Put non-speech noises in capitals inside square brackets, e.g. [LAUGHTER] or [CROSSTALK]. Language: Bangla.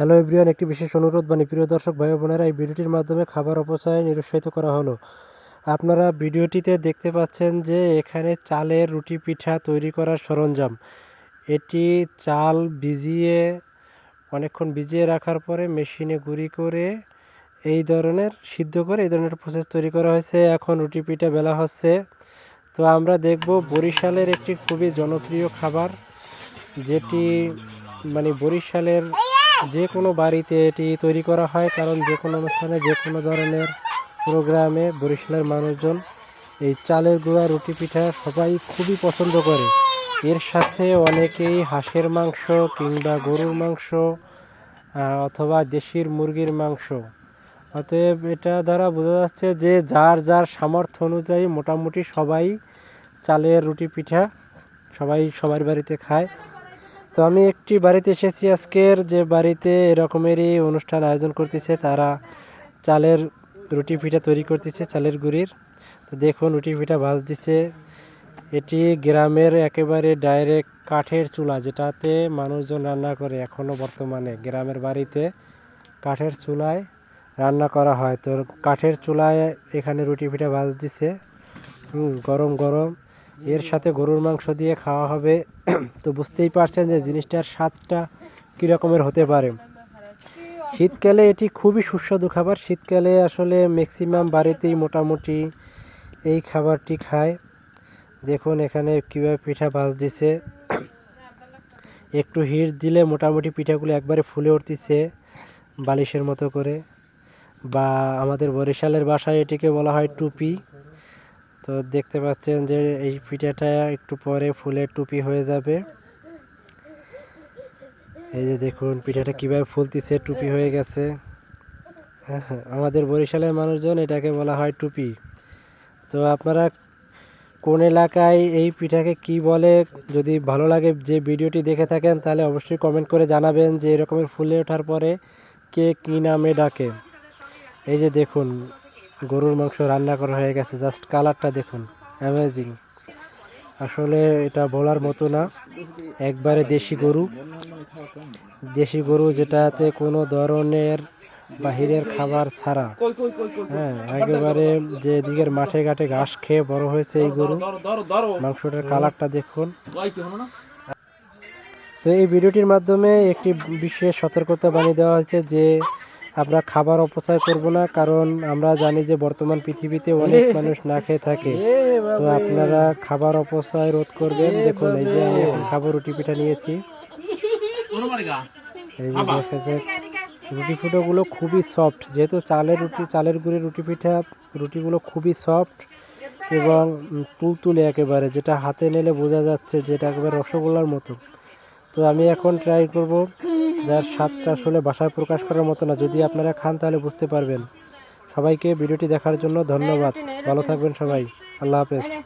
হ্যালো এভরিওয়ান, একটি বিশেষ অনুরোধ মানে প্রিয় দর্শক, ভাই বোনেরা, এই ভিডিওটির মাধ্যমে খাবার অপচয় নিরুৎসাহিত করা হলো। আপনারা ভিডিওটিতে দেখতে পাচ্ছেন যে এখানে চালের রুটি পিঠা তৈরি করার সরঞ্জাম। এটি চাল ভিজিয়ে, অনেকক্ষণ ভিজিয়ে রাখার পরে মেশিনে গুঁড়ি করে এই ধরনের, সিদ্ধ করে এই ধরনের প্রসেস তৈরি করা হয়েছে। এখন রুটি পিঠা বেলা হচ্ছে। তো আমরা দেখব বরিশালের একটি খুবই জনপ্রিয় খাবার, যেটি মানে বরিশালের যে কোনো বাড়িতে এটি তৈরি করা হয়, কারণ যে কোনো অনুষ্ঠানে যে কোনো ধরনের প্রোগ্রামে বরিশালের মানুষজন এই চালের গুঁড়া, রুটি পিঠা সবাই খুবই পছন্দ করে। এর সাথে অনেকেই হাঁসের মাংস কিংবা গরুর মাংস অথবা দেশির মুরগির মাংস। অতএব এটা দ্বারা বোঝা যাচ্ছে যে যার যার সামর্থ্য অনুযায়ী মোটামুটি সবাই চালের রুটি পিঠা সবাই সবার বাড়িতে খায়। তো আমি একটি বাড়িতে এসেছি আজকের। যে বাড়িতে এরকমেরই অনুষ্ঠান আয়োজন করতেছে, তারা চালের রুটি পিঠা তৈরি করতেছে, চালের গুঁড়ির। তো দেখুন, রুটি পিঠা ভাজ দিছে এটি গ্রামের একেবারে ডাইরেক্ট কাঠের চুলা, যেটাতে মানুষজন রান্না করে এখনও বর্তমানে। গ্রামের বাড়িতে কাঠের চুলায় রান্না করা হয়। তো কাঠের চুলায় এখানে রুটি পিঠা ভাজ দিছে গরম গরম। এর সাথে গরুর মাংস দিয়ে খাওয়া হবে। তো বুঝতেই পারছেন যে জিনিসটার স্বাদটা কীরকমের হতে পারে। শীতকালে এটি খুবই সুস্বাদু খাবার। শীতকালে আসলে ম্যাক্সিমাম বাড়িতেই মোটামুটি এই খাবারটি খায়। দেখুন এখানে কীভাবে পিঠা ভাজ দিছে একটু হিট দিলে মোটামুটি পিঠাগুলো একবারে ফুলে উঠতেছে বালিশের মতো করে। বা আমাদের বরিশালের বাসায় এটিকে বলা হয় টুপি। তো দেখতে পাচ্ছেন যে এই পিঠাটা একটু পরে ফুলের টুপি হয়ে যাবে। এই যে দেখুন পিঠাটা কীভাবে ফুলতেছে টুপি হয়ে গেছে। হ্যাঁ, হ্যাঁ, আমাদের বরিশালের মানুষজন এটাকে বলা হয় টুপি। তো আপনারা কোন এলাকায় এই পিঠাকে কি বলে যদি ভালো লাগে যে ভিডিওটি দেখে থাকেন তাহলে অবশ্যই কমেন্ট করে জানাবেন যে এরকমের ফুলে ওঠার পরে কে কী নামে ডাকে। এই যে দেখুন গরুর মাংস রান্না করা হয়ে গেছে। জাস্ট কালারটা দেখুন অ্যামেজিং আসলে এটা বলার মতো না, একবারে দেশি গরু। দেশি গরু যেটাতে কোনো ধরনের বাহিরের খাবার ছাড়া। হ্যাঁ একেবারে যে দিকের মাঠে ঘাটে ঘাস খেয়ে বড় হয়েছে এই গরু। মাংসটার কালারটা দেখুন। তো এই ভিডিওটির মাধ্যমে একটি বিশেষ সতর্কতা বানিয়ে দেওয়া হয়েছে যে আমরা খাবার অপচয় করব না কারণ আমরা জানি যে বর্তমান পৃথিবীতে অনেক [LAUGHS] মানুষ না খেয়ে থাকে। তো আপনারা খাবার অপচয় রোধ করবেন। দেখুন এই যে আমি এখন খাবার রুটি পিঠা নিয়েছি। এই যে দেখা যাক রুটি ফুটোগুলো খুবই সফট যেহেতু চালের রুটি চালের গুঁড়ি রুটি পিঠা রুটিগুলো খুবই সফট এবং তুলতুলে একেবারে যেটা হাতে নিলে বোঝা যাচ্ছে যেটা একেবারে রসগোল্লার মতো। তো আমি এখন ট্রাই করব। যার স্বাদটা আসলে বাসায় প্রকাশ করার মতো না। যদি আপনারা খান, তাহলে বুঝতে পারবেন। সবাইকে ভিডিওটি দেখার জন্য ধন্যবাদ। ভালো থাকবেন সবাই। আল্লাহ হাফেজ।